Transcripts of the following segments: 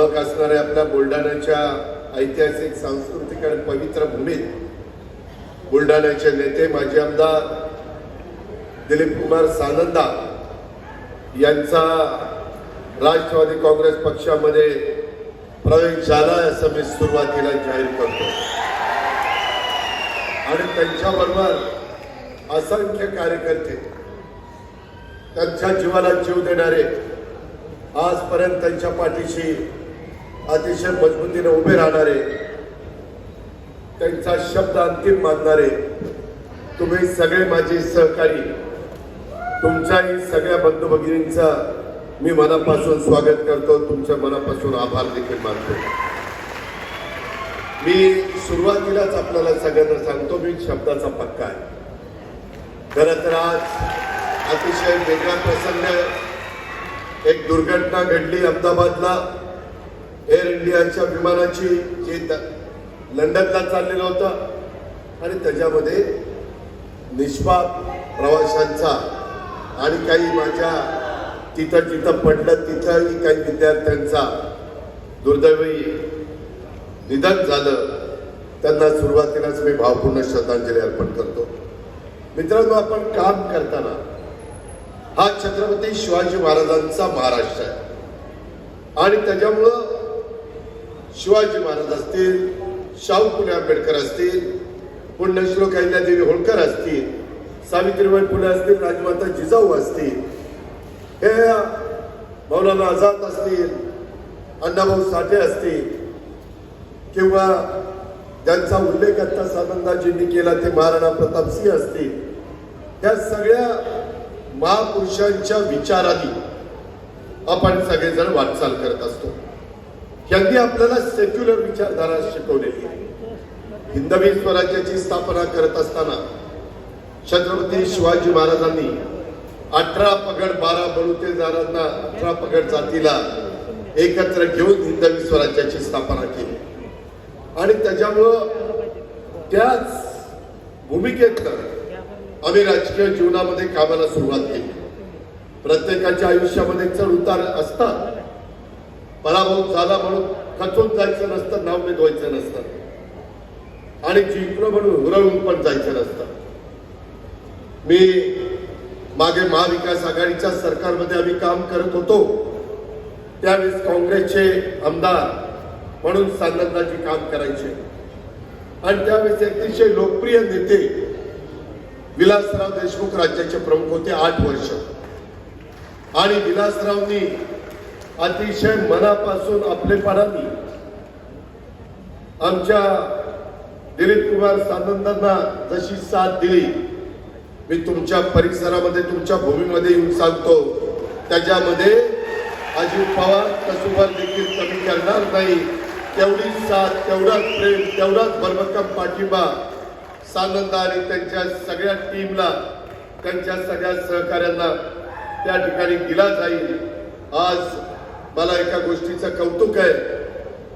ओळख असणाऱ्या आपल्या बुलढाण्याच्या ऐतिहासिक सांस्कृतिक आणि पवित्र भूमीत बुलढाण्याचे नेते माजी आमदार दिलीप कुमार सानंदा यांचा राष्ट्रवादी काँग्रेस पक्षामध्ये प्रवेश झाला असं मी सुरुवातीला जाहीर करतो. आणि त्यांच्याबरोबर असंख्य कार्यकर्ते त्यांच्या जीवाला जीव देणारे आजपर्यंत त्यांच्या पाठीशी अतिशय मजबूतीने उभे राहणारे त्यांचा शब्द अंतिम मानणारे तुम्ही सगळे माझे सहकारी. तुमच्याही सगळ्या बंधू भगिनींचा मी मनापासून स्वागत करतो. तुमच्या मनापासून आभार देखील मानतो. मी सुरुवातीलाच आपल्याला सगळ्यांना सांगतो मी शब्दाचा पक्का आहे. खरं तर आज अतिशय वेगळा प्रसंग एक दुर्घटना घडली अहमदाबादला. एअर इंडियाच्या विमानाची जे लंडनला चाललेलं होतं. आणि त्याच्यामध्ये निष्पाप प्रवाशांचा आणि काही माझ्या तिथं जिथं पडलं तिथंही काही विद्यार्थ्यांचा दुर्दैवी निधन झालं. त्यांना सुरुवातीलाच मी भावपूर्ण श्रद्धांजली अर्पण करतो. मित्रांनो आपण काम करताना हा छत्रपती शिवाजी महाराजांचा महाराष्ट्र आहे. आणि त्याच्यामुळं शिवाजी महाराज असतील शाहू पुणे आंबेडकर असतील पुण्यश्लोक अहिल्यादेवी होळकर असतील सावित्रीबाई पुणे असतील राजमाता जिजाऊ असतील हे मौलाना आझाद असतील अण्णाभाऊ साठे असतील किंवा ज्यांचा उल्लेख आता सानंदाजींनी केला ते महाराणा प्रतापसिंह असतील या सगळ्या महापुरुषांच्या विचाराने आपण सगळेजण वाटचाल करत असतो. यांनी आपल्याला सेक्युलर विचारधारा शिकवलेली हिंदवी स्वराज्याची स्थापना करत असताना छत्रपती शिवाजी महाराजांनी अठरा पगड बारा बलुतेदारांना अठरा पगड जातीला एकत्र घेऊन हिंदवी स्वराज्याची स्थापना केली. आणि त्याच्यामुळं त्याच भूमिकेतनं आम्ही राजकीय जीवनामध्ये कामाला सुरुवात केली. प्रत्येकाच्या आयुष्यामध्ये चढ उतार असतात. पराभव झाला म्हणून खचून जायचं नसतं नाव मिळवायचं नसतं. आणि जिंकलो म्हणून हुरळून पण जायचं नसतं. मी मागे महाविकास आघाडीच्या सरकारमध्ये आम्ही काम करत होतो. त्यावेळेस काँग्रेसचे आमदार म्हणून सानंदाजी काम करायचे. आणि त्यावेळेस अतिशय लोकप्रिय नेते विलासराव देशमुख राज्याचे प्रमुख होते आठ वर्ष. आणि विलासरावनी अतिशय मनापासून आपलेपणाने आमच्या दिलीप कुमार सानंदांना जशी साथ दिली मी तुमच्या परिसरामध्ये तुमच्या भूमीमध्ये येऊन सांगतो त्याच्यामध्ये अजित पवार कसुबार देखील कमी करणार नाही. तेवढी साथ तेवढाच प्रेम तेवढाच भरभक्कम पाठिंबा सानंद आणि त्यांच्या सगळ्या टीमला त्यांच्या सगळ्या सहकाऱ्यांना त्या ठिकाणी दिला जाईल. आज मला एका गोष्टीचं कौतुक आहे.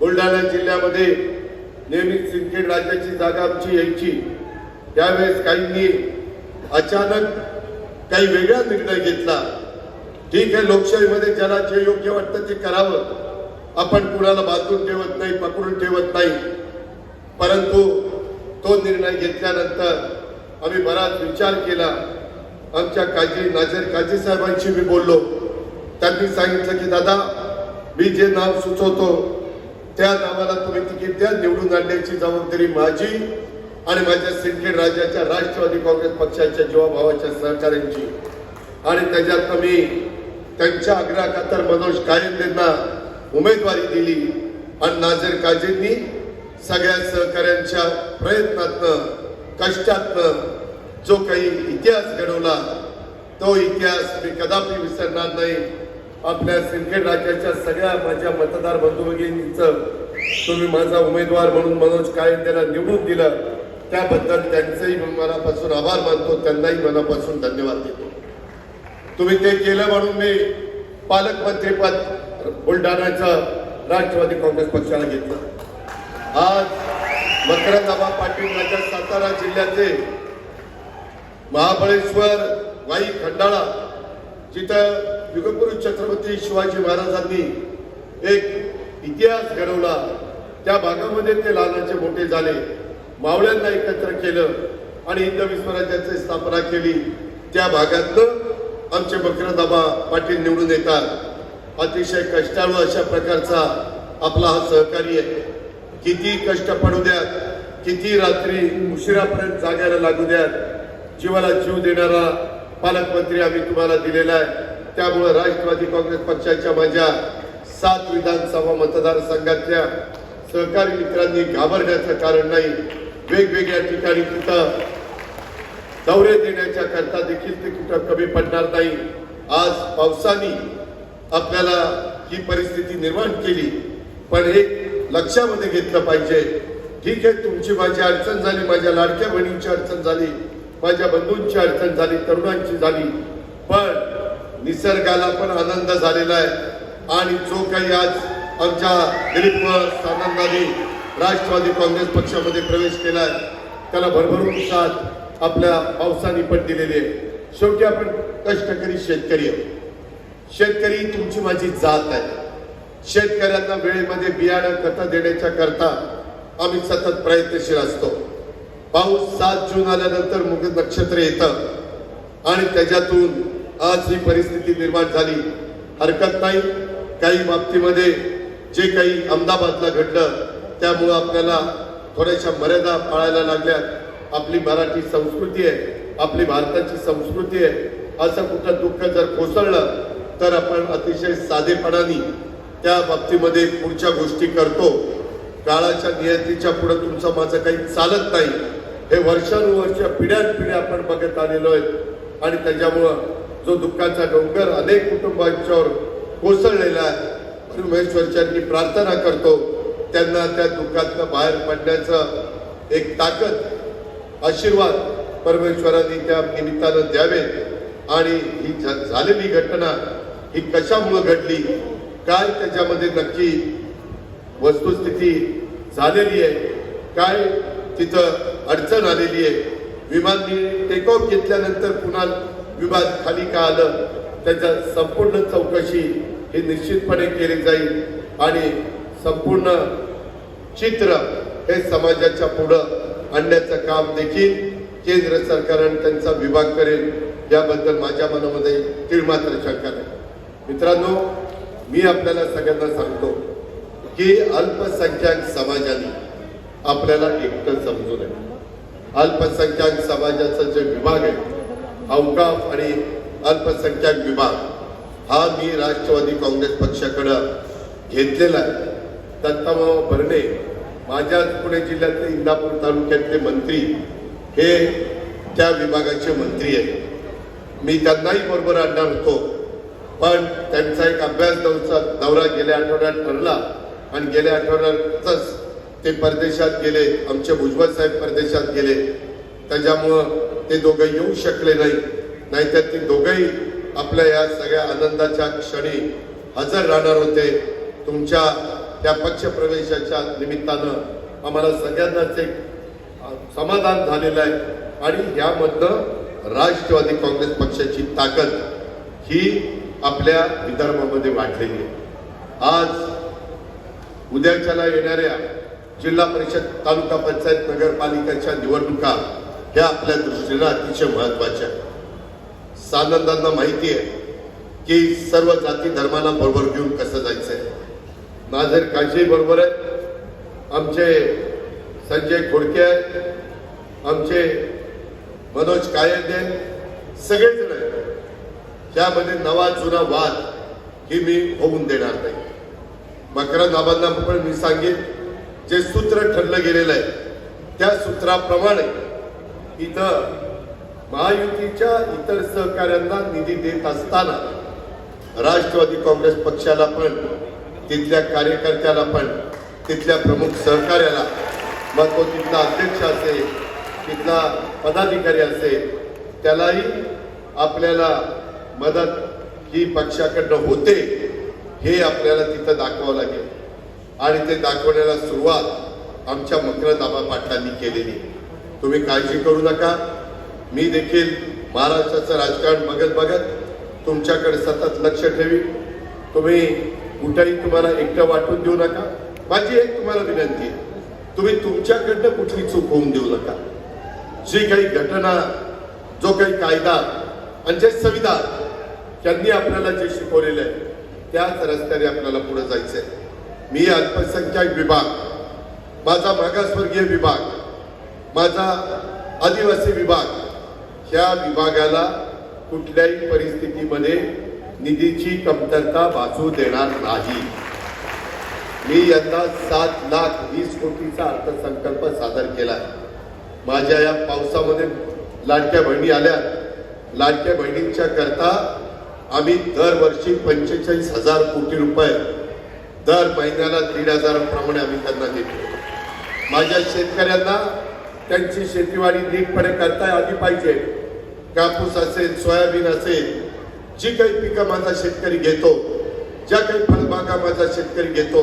बुलढाणा जिल्ह्यामध्ये नेहमीच सिंदखेड राज्याची जागा आमची यायची. त्यावेळेस काहींनी अचानक काही वेगळा निर्णय घेतला. ठीक आहे लोकशाहीमध्ये ज्याला जे योग्य वाटतं ते करावं. आपण कुणाला बांधून ठेवत नाही पकडून ठेवत नाही. परंतु तो निर्णय घेतल्यानंतर आम्ही बराच विचार केला. आमच्या काजी नाझर काजी साहेबांशी मी बोललो. त्यांनी सांगितलं की दादा मी जे नाव सुचवतो त्या नावाला तुम्ही तिकीट द्या. निवडून आणण्याची जबाबदारी माझी आणि माझ्या सिंदखेड राज्याच्या राष्ट्रवादी काँग्रेस पक्षाच्या जीवाभावाच्या सहकाऱ्यांची आणि त्याच्यात मी त्यांच्या आग्रहाखातर मनोज कायंदेंना उमेदवारी दिली आणि नाझर काजेंनी सगळ्या सहकाऱ्यांच्या प्रयत्नातनं कष्टातनं जो काही इतिहास घडवला तो इतिहास मी कदापि विसरणार नाही. आपल्या सिंदखेड राज्याच्या सगळ्या माझ्या मतदार बंधू भगिनींचं तुम्ही माझा उमेदवार म्हणून मनोज कायंदेला निवडून दिलं त्याबद्दल त्यांचंही मनापासून आभार मानतो त्यांनाही मनापासून धन्यवाद देतो. तुम्ही ते केलं म्हणून मी पालकमंत्रीपद बुलढाण्याचं राष्ट्रवादी काँग्रेस पक्षाला घेतलं. आज मकरंदाबा पाटील माझ्या सातारा जिल्ह्याचे महाबळेश्वर वाई खंडाळा जिथं युगपुरुष छत्रपती शिवाजी महाराजांनी एक इतिहास घडवला. त्या भागामध्ये ते लहानाचे मोठे झाले. मावळ्यांना एकत्र केलं आणि हिंदवी स्वराज्याची स्थापना केली. त्या भागातनं आमचे बकरदाबा पाटील निवडून येतात. अतिशय कष्टाळू अशा प्रकारचा आपला हा सहकारी आहे. किती कष्ट पडू द्यात किती रात्री उशिरापर्यंत जागायला लागू द्यात. जीवाला जीव देणारा पालकमंत्री आम्ही तुम्हाला दिलेला आहे. त्यामुळं राष्ट्रवादी काँग्रेस पक्षाच्या माझ्या सात विधानसभा मतदारसंघातल्या सहकारी मित्रांनी घाबरण्याचं कारण नाही. वेगवेगळ्या ठिकाणी तिथं दौरे देण्याच्या करता देखील ते कुठं कमी पडणार नाही. आज पावसाने आपल्याला ही परिस्थिती निर्माण केली पण हे लक्षामध्ये घेतलं पाहिजे. ठीक आहे तुमची माझी अडचण झाली माझ्या लाडक्या बहिणींची अडचण झाली माझ्या बंधूंची अडचण झाली तरुणांची झाली पण निसर्गाला पण आनंद झालेला आहे. आणि जो काही आज आमच्या दिलीप आनंदाने राष्ट्रवादी काँग्रेस पक्षामध्ये प्रवेश केलाय त्याला भरभरून साथ आपल्या पावसाने पण दिलेली आहे. शेवटी आपण कष्टकरी शेतकरी आहोत. शेतकरी तुमची माझी जात आहे. शेतकऱ्यांना वेळेमध्ये बियाणं खतं देण्याच्या करता आम्ही सतत प्रयत्नशील असतो. पाऊस सात जून आल्यानंतर मुग नक्षत्र येतं. आणि त्याच्यातून आज ही परिस्थिती निर्माण झाली. हरकत नाही. काही बाबतीमध्ये जे काही अहमदाबादला घडलं त्यामुळं आपल्याला थोड्याशा मर्यादा पाळायला लागल्यात. आपली मराठी संस्कृती आहे. आपली भारताची संस्कृती आहे. असं कुठं दुःख जर कोसळलं तर आपण अतिशय साधेपणाने त्या बाबतीमध्ये पुढच्या गोष्टी करतो. काळाच्या नियतीच्या पुढं तुमचं माझं काही चालत नाही. हे वर्षानुवर्ष पिढ्यानपिढ्या आपण बघत आलेलो आहे आणि त्याच्यामुळं जो दुःखाचा डोंगर अनेक कुटुंबांच्यावर कोसळलेला आहे परमेश्वरच्यांनी प्रार्थना करतो त्यांना त्या दुःखातनं बाहेर पडण्याचं एक ताकद आशीर्वाद परमेश्वरांनी त्या निमित्तानं द्यावे. आणि ही झालेली घटना ही कशामुळं घडली? काय त्याच्यामध्ये नक्की वस्तुस्थिती झालेली आहे? काय तिथं अडचण आलेली आहे? विमाननी टेकऑफ घेतल्यानंतर पुन्हा विभाग खाली का आलं त्याच्या संपूर्ण चौकशी ही निश्चितपणे केली जाईल आणि संपूर्ण चित्र हे समाजाच्या पुढं आणण्याचं काम देखील केंद्र सरकारने त्यांचा विभाग करेल. याबद्दल माझ्या मनामध्ये तिळमात्र शंका नाही. मित्रांनो मी आपल्याला सगळ्यांना सांगतो की अल्पसंख्याक समाजाने आपल्याला एकटं समजू नये. अल्पसंख्याक समाजाचा जे विभाग आहे अवकाफ आणि अल्पसंख्याक विभाग हा मी राष्ट्रवादी काँग्रेस पक्षाकडं घेतलेला आहे. दत्तामाव भरणे माझ्याच पुणे जिल्ह्यातले इंदापूर तालुक्यातले मंत्री हे त्या विभागाचे मंत्री आहेत. मी त्यांनाही बरोबर आणणार होतो पण त्यांचा एक अभ्यास दौरा दौरा गेल्या आठवड्यात ठरला आणि गेल्या आठवड्यातच ते परदेशात गेले आमचे भुजबळ साहेब परदेशात गेले. त्याच्यामुळं ते दोघं येऊ शकले नाही. नाहीतर ते दोघंही आपल्या या सगळ्या आनंदाच्या क्षणी हजर राहणार होते. तुमच्या त्या पक्षप्रवेशाच्या निमित्तानं आम्हाला सगळ्यांनाच एक समाधान झालेलं आहे. आणि ह्यामधनं राष्ट्रवादी काँग्रेस पक्षाची ताकद ही आपल्या विदर्भामध्ये वाढलेली आहे. आज उद्याच्याला येणाऱ्या जिल्हा परिषद तालुका पंचायत नगरपालिकेच्या निवडणुका ह्या आपल्या दृष्टीनं अतिशय महत्त्वाच्या सानंदांना माहिती आहे की सर्व जाती धर्माला बरोबर घेऊन कसं जायचंय. नाझर काशी बरोबर आहे. आमचे संजय खोडके आहेत आमचे मनोज कायदे आहेत सगळेजण आहेत. त्यामध्ये नवा जुना वाद ही मी होऊन देणार नाही. मकरंद पण मी सांगेन जे सूत्र ठरलं गेलेलं आहे त्या सूत्राप्रमाणे इथं महायुतीच्या इतर सहकाऱ्यांना निधी देत असताना राष्ट्रवादी काँग्रेस पक्षाला पण तिथल्या कार्यकर्त्याला पण तिथल्या प्रमुख सहकार्याला मग तो तिथला अध्यक्ष असेल तिथला पदाधिकारी असेल त्यालाही आपल्याला मदत ही पक्षाकडनं होते हे आपल्याला तिथं दाखवावं लागेल आणि ते दाखवण्याला सुरुवात आमच्या मकरदाबा पाटलांनी केलेली आहे. तुम्ही काळजी करू नका. मी देखील महाराष्ट्राचं राजकारण बघत बघत तुमच्याकडे सतत लक्ष ठेवी तुम्ही कुठेही तुम्हाला एकटं वाटून देऊ नका. माझी एक तुम्हाला विनंती आहे. तुम्ही तुमच्याकडनं कुठली चूक होऊन देऊ नका. जी काही घटना जो काही कायदा आणि जे संविधान त्यांनी आपल्याला जे शिकवलेलं आहे त्याच रस्त्याने आपल्याला पुढे आहे मी अल्पसंख्याक विभाग माझा मागासवर्गीय विभाग माझा आदिवासी विभाग ह्या विभागाला कुठल्याही परिस्थितीमध्ये निधीची कमतरता भासू देणार नाही. मी यंदा सात लाख वीस कोटीचा अर्थसंकल्प सादर केला माझ्या या पावसामध्ये लाडक्या बहिणी आल्या. लाडक्या बहिणींच्या करता आम्ही दरवर्षी पंचेचाळीस हजार कोटी रुपये दर महिन्याला दीड हजाराप्रमाणे आम्ही त्यांना देतो. माझ्या शेतकऱ्यांना त्यांची शेतीवाडी नीटपणे करता आली पाहिजे. कापूस असेल सोयाबीन असेल जी काही पिकं माझा शेतकरी घेतो ज्या काही फळबागा माझा शेतकरी घेतो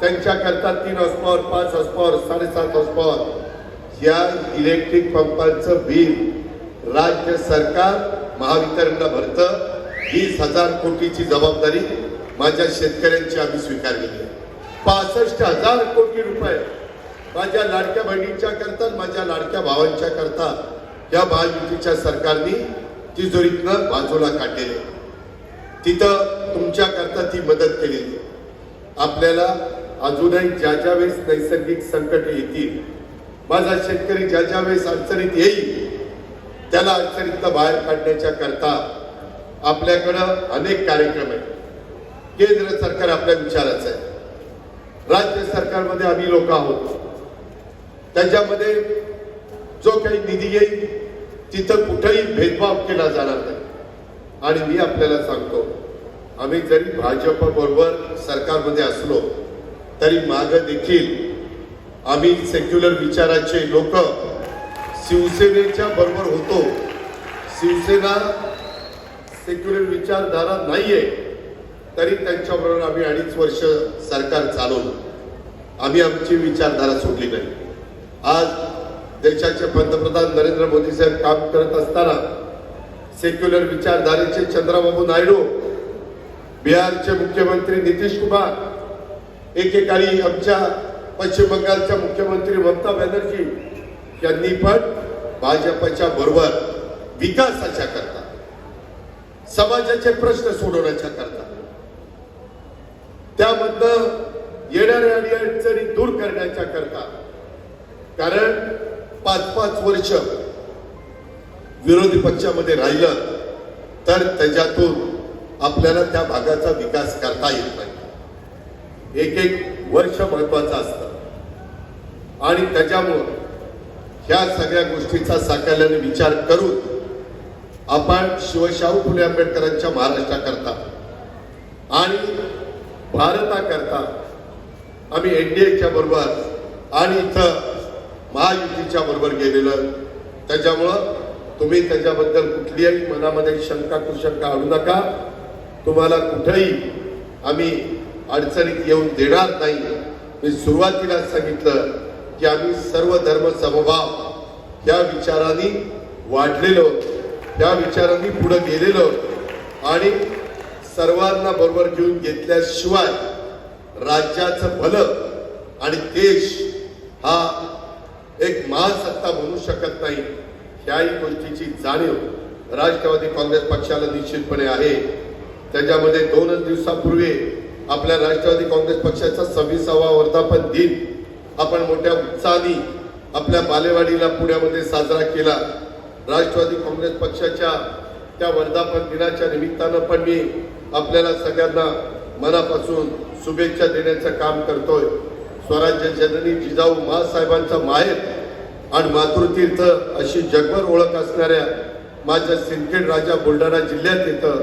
त्यांच्याकरता तीन हॉस्पॉवर पाच हॉस्पॉवर साडेसात हॉस्पॉवर या इलेक्ट्रिक पंपांचं बिल राज्य सरकार महावितरणला भरतं. वीस हजार कोटीची जबाबदारी माझ्या शेतकऱ्यांची आम्ही स्वीकारलेली आहे. पासष्ट हजार कोटी रुपये माझ्या लाडक्या बहिणींच्या करता माझ्या लाडक्या भावांच्या करता या महायुतीच्या सरकारने तिजोरीतनं बाजूला काढलेले. तिथं तुमच्या करता ती मदत केलेली. आपल्याला अजूनही ज्या ज्या वेळेस नैसर्गिक संकट येतील माझा शेतकरी ज्या ज्या वेळेस अडचणीत येईल त्याला अडचणीतनं बाहेर काढण्याच्या करता आपल्याकडं अनेक कार्यक्रम आहेत. केंद्र सरकार आपल्या विचाराचं आहे. राज्य सरकारमध्ये आम्ही लोक आहोत. त्याच्यामध्ये जो काही निधी येईल तिथं कुठेही भेदभाव केला जाणार नाही. आणि मी आपल्याला सांगतो आम्ही जरी भाजप बरोबर सरकारमध्ये असलो तरी माग देखील आम्ही सेक्युलर विचाराचे लोक शिवसेनेच्या बरोबर होतो. शिवसेना सेक्युलर विचारधारा नाहीये तरी त्यांच्याबरोबर आम्ही अडीच वर्ष सरकार चालवलं. आम्ही आमची विचारधारा सोडली नाही. आज देशाचे पंतप्रधान नरेंद्र मोदी साहेब काम करत असताना सेक्युलर विचारधारेचे चंद्रबाबू नायडू बिहारचे मुख्यमंत्री नितीश कुमार एकेकाळी आमच्या पश्चिम बंगालच्या मुख्यमंत्री ममता बॅनर्जी यांनी पण भाजपच्या बरोबर विकासाच्या करता. समाजाचे प्रश्न सोडवण्याच्या करता. त्यामधनं येणाऱ्या अडचणी दूर करण्याच्या करता. कारण पाच पाच वर्ष विरोधी पक्षामध्ये राहिलं तर त्याच्यातून आपल्याला त्या भागाचा विकास करता येत नाही. एक एक वर्ष महत्वाचं असतं. आणि त्याच्यामुळं ह्या सगळ्या गोष्टीचा साकल्याने विचार करून आपण शिवशाहू फुले आंबेडकरांच्या महाराष्ट्राकरता आणि भारताकरता आम्ही एन डी एच्या बरोबर आणि इथं महायुतीच्या बरोबर गेलेलं. त्याच्यामुळं तुम्ही त्याच्याबद्दल कुठलीही मनामध्ये शंका कुशंका आणू नका. तुम्हाला कुठंही आम्ही अडचणीत येऊन देणार नाही मी सुरुवातीला सांगितलं की आम्ही सर्व धर्म समभाव या विचारांनी वाढलेलो या विचारांनी पुढे गेलेलो आणि सर्वांना बरोबर घेऊन घेतल्याशिवाय राज्याचं भलं आणि देश हा एक महासत्ता बनू शकत नाही ह्याही गोष्टीची जाणीव राष्ट्रवादी काँग्रेस पक्षाला निश्चितपणे आहे. त्याच्यामध्ये दोनच दिवसापूर्वी आपल्या राष्ट्रवादी काँग्रेस पक्षाचा सव्वीसावा वर्धापन दिन आपण मोठ्या उत्साहाने आपल्या बालेवाडीला पुण्यामध्ये साजरा केला. राष्ट्रवादी काँग्रेस पक्षाच्या त्या वर्धापन दिनाच्या निमित्तानं पण मी आपल्याला सगळ्यांना मनापासून शुभेच्छा देण्याचं काम करतोय. स्वराज्य जननी जिजाऊ महासाहेबांचा माहेर आणि मातृतीर्थ अशी जगभर ओळख असणाऱ्या माझ्या सिंदखेड राजा बुलढाणा जिल्ह्यात येतं.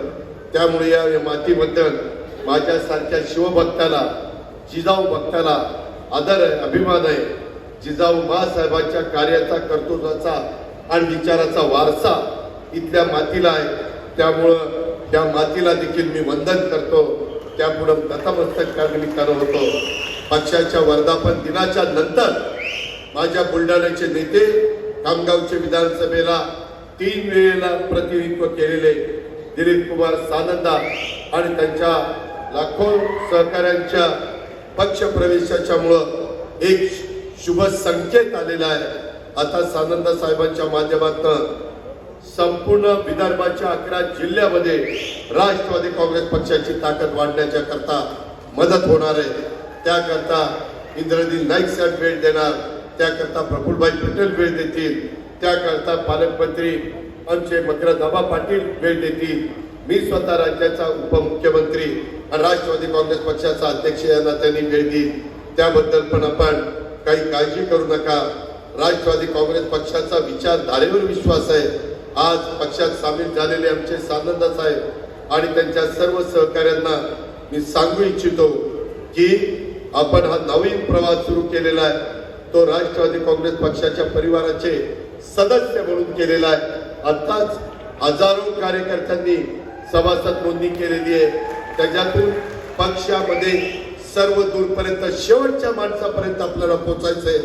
त्यामुळे या मातीबद्दल माझ्यासारख्या शिवभक्ताला जिजाऊ भक्ताला आदर आहे अभिमान आहे. जिजाऊ महासाहेबांच्या कार्याचा कर्तृत्वाचा आणि विचाराचा वारसा इथल्या मातीला आहे. त्यामुळं त्या मातीला देखील मी वंदन करतो. त्यापुढं नतमस्तक त्या निमित्तानं होतो. पक्षाच्या वर्धापन दिनाच्या नंतर माझ्या बुलढाण्याचे नेते खामगावचे विधानसभेला तीन वेळेला प्रतिनिधित्व केलेले दिलीप कुमार सानंदा आणि त्यांच्या लाखो सहकाऱ्यांच्या पक्ष प्रवेशाच्यामुळं एक शुभ संकेत आलेला आहे. आता सानंदा साहेबांच्या माध्यमातून संपूर्ण विदर्भाच्या अकरा जिल्ह्यामध्ये राष्ट्रवादी काँग्रेस पक्षाची ताकद वाढण्याच्या करता मदत होणार आहे. त्याकरता इंद्रजी नाईक साहेब वेळ देणार त्याकरता प्रफुल्लभाई पटेल वेळ देतील त्याकरता पालकमंत्री आमचे मकरदाबा पाटील वेळ देतील. मी स्वतः राज्याचा उपमुख्यमंत्री आणि राष्ट्रवादी काँग्रेस पक्षाचा अध्यक्ष यांना त्यांनी वेळ देईल त्याबद्दल पण आपण काही काळजी करू नका. राष्ट्रवादी काँग्रेस पक्षाचा विचारधारेवर विश्वास आहे. आज पक्षात सामील झालेले आमचे सानंद साहेब आणि त्यांच्या सर्व सहकाऱ्यांना मी सांगू इच्छितो की आपण हा नवीन प्रवास सुरू केलेला आहे. तो राष्ट्रवादी काँग्रेस पक्षाच्या परिवाराचे सदस्य म्हणून केलेला आहे. आताच हजारो कार्यकर्त्यांनी सभासद नोंदणी केलेली आहे. त्याच्यातून पक्षामध्ये सर्व दूरपर्यंत शेवटच्या माणसापर्यंत आपल्याला पोचायचं आहे.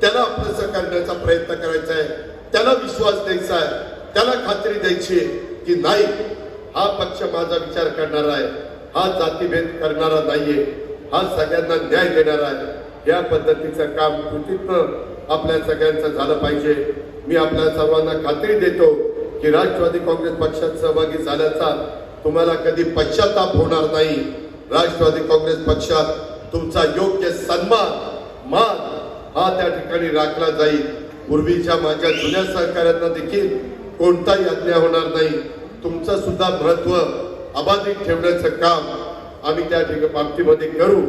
त्याला आपलंसं करण्याचा प्रयत्न करायचा आहे. त्याला विश्वास द्यायचा आहे. त्याला खात्री द्यायची आहे की नाही हा पक्ष माझा विचार करणारा आहे. हा जातीभेद करणारा नाहीये. हा सगळ्यांना न्याय देणार आहे या पद्धतीचं काम कृतीतनं आपल्या सगळ्यांचं झालं पाहिजे. मी आपल्या सर्वांना खात्री देतो की राष्ट्रवादी काँग्रेस पक्षात सहभागी झाल्याचा तुम्हाला कधी पश्चाताप होणार नाही. राष्ट्रवादी काँग्रेस पक्षात तुमचा योग्य सन्मान मान हा त्या ठिकाणी राखला जाईल. पूर्वीच्या माझ्या जुन्या सहकाऱ्यांना देखील कोणताही अन्याय होणार नाही. तुमचं सुद्धा महत्त्व अबाधित ठेवण्याचं काम आम्ही त्या ठिकाणी बाबतीमध्ये करू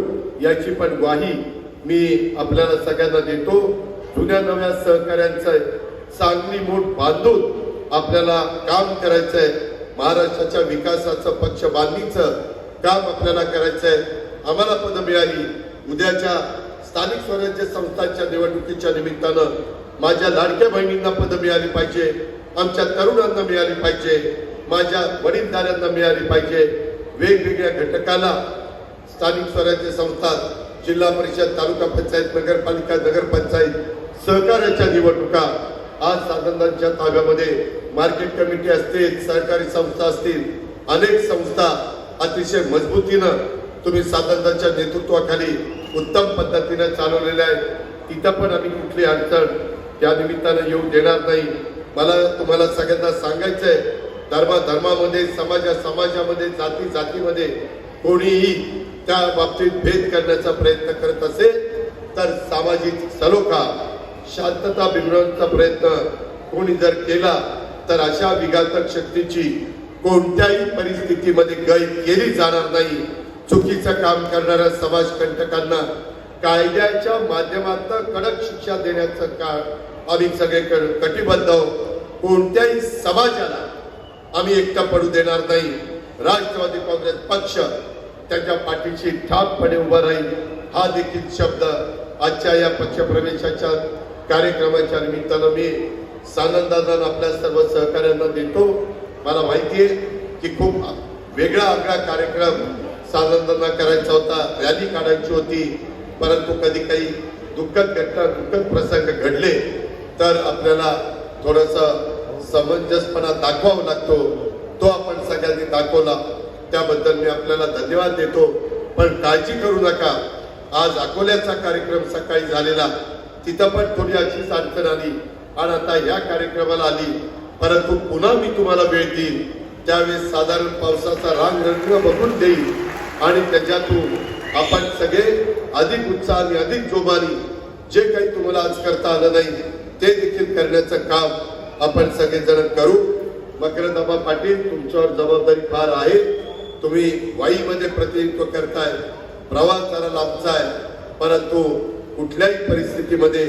याची पण ग्वाही मी आपल्याला सगळ्यांना देतो. जुन्या नव्या सहकाऱ्यांचं चांगली मूठ बांधून आपल्याला काम करायचंय. महाराष्ट्राच्या विकासाचं पक्ष बांधणीचं काम आपल्याला करायचंय. आम्हाला पद मिळाली. उद्याच्या स्थानिक स्वराज्य संस्थांच्या निवडणुकीच्या निमित्तानं माझ्या लाडक्या बहिणींना पद मिळाली पाहिजे. आमच्या तरुणांना मिळाली पाहिजे. माझ्या वडीलधाऱ्यांना मिळाली पाहिजे. वेगवेगळ्या घटकाला स्थानिक स्वराज्य संस्था जिल्हा परिषद तालुका पंचायत नगरपालिका नगरपंचायत सहकार्याच्या निवडणुका आज साधनांच्या ताब्यामध्ये मार्केट कमिटी असतील सहकारी संस्था असतील अनेक संस्था अतिशय मजबूतीनं तुम्ही साधनांच्या नेतृत्वाखाली उत्तम पद्धतीनं चालवलेल्या आहेत. तिथं पण आम्ही कुठली अडचण त्या निमित्तानं येऊ देणार नाही. मला तुम्हाला सगळ्यांना सांगायचं आहे धर्मा धर्मामध्ये समाजा समाजामध्ये जाती जातीमध्ये कोणीही त्या बाबतीत भेद करण्याचा प्रयत्न करत असेल तर सामाजिक सलोखा शांतता बिघडवण्याचा प्रयत्न कोणी जर केला तर अशा विघातक शक्तीची कोणत्याही परिस्थितीमध्ये गैर केली जाणार नाही. चुकीचं काम करणाऱ्या समाज कंटकांना कायद्याच्या माध्यमातून कडक शिक्षा देण्याचं काळ आम्ही सगळे कटिबद्ध आहोत. कोणत्याही समाजाला आम्ही एकटा पडू देणार नाही. राष्ट्रवादी काँग्रेस पक्ष त्याच्या पाठीशी ठामपणे उभा राहील. हा देखील शब्द आजच्या या पक्षप्रवेशाच्या कार्यक्रमाच्या निमित्तानं मी सानंदानं आपल्या सर्व सहकाऱ्यांना देतो. मला माहिती आहे की खूप वेगळा आगळा कार्यक्रम सानंदांना करायचा होता रॅली काढायची होती. परंतु कधी काही दुःखद घटना दुःखद प्रसंग घडले तर आपल्याला थोडंसं समंजसपणा दाखवावा लागतो तो आपण सगळ्यांनी दाखवला. त्याबद्दल मी आपल्याला धन्यवाद देतो. पण काळजी करू नका. आज अकोल्याचा कार्यक्रम सकाळी झालेला. तिथं पण थोडी अशीच अडचण आली. आणि आता या कार्यक्रमाला आली. परंतु पुन्हा मी तुम्हाला वेळ देईन. त्यावेळेस साधारण पावसाचा रांग रंग बघून देईल आणि त्याच्यातून आपण सगळे अधिक उत्साहाने अधिक जोमाने जे काही तुम्हाला आज करता आलं नाही ते देखील करण्याचं काम आपण सगळेजण करू. मकरंदाबा पाटील तुमच्यावर जबाबदारी फार आहे. तुम्ही वाईमध्ये प्रतिनिधित्व करताय प्रवास जरा लांबचा आहे परंतु कुठल्याही परिस्थितीमध्ये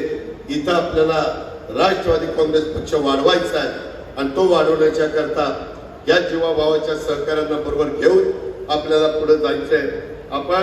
इथं आपल्याला राष्ट्रवादी काँग्रेस पक्ष वाढवायचा आहे आणि तो वाढवण्याच्या करता या जीवाभावाच्या सहकार्यांना बरोबर घेऊन आपल्याला पुढे जायचंय. आपण